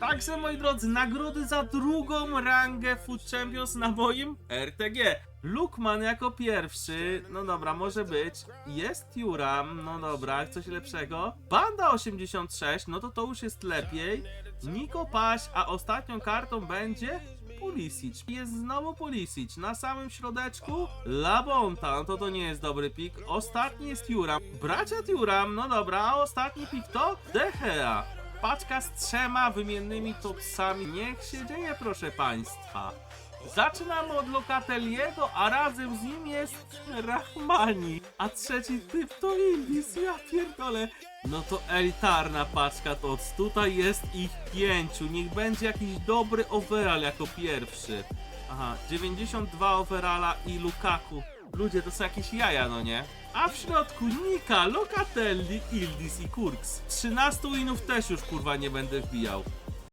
Także moi drodzy, nagrody za drugą rangę Food Champions na moim RTG. Lukman jako pierwszy, no dobra, może być. Jest Juram, no dobra, coś lepszego. Banda 86, no to to już jest lepiej. Niko Paś, a ostatnią kartą będzie Pulisic. Jest znowu Pulisic. Na samym środeczku Labonta, no to to nie jest dobry pik. Ostatni jest Juram. Bracia Juram, no dobra, a ostatni pik to De Gea. Paczka z trzema wymiennymi topsami. Niech się dzieje, proszę państwa. Zaczynamy od Lokateliego, a razem z nim jest Rahmani. A trzeci typ to Indis, ja pierdolę. No to elitarna paczka TOC. Tutaj jest ich pięciu. Niech będzie jakiś dobry overall jako pierwszy. Aha, 92 overalla i Lukaku. Ludzie, to są jakieś jaja, no nie? A w środku Nika, Locatelli, Ildis i Kurks. 13 winów też już kurwa nie będę wbijał.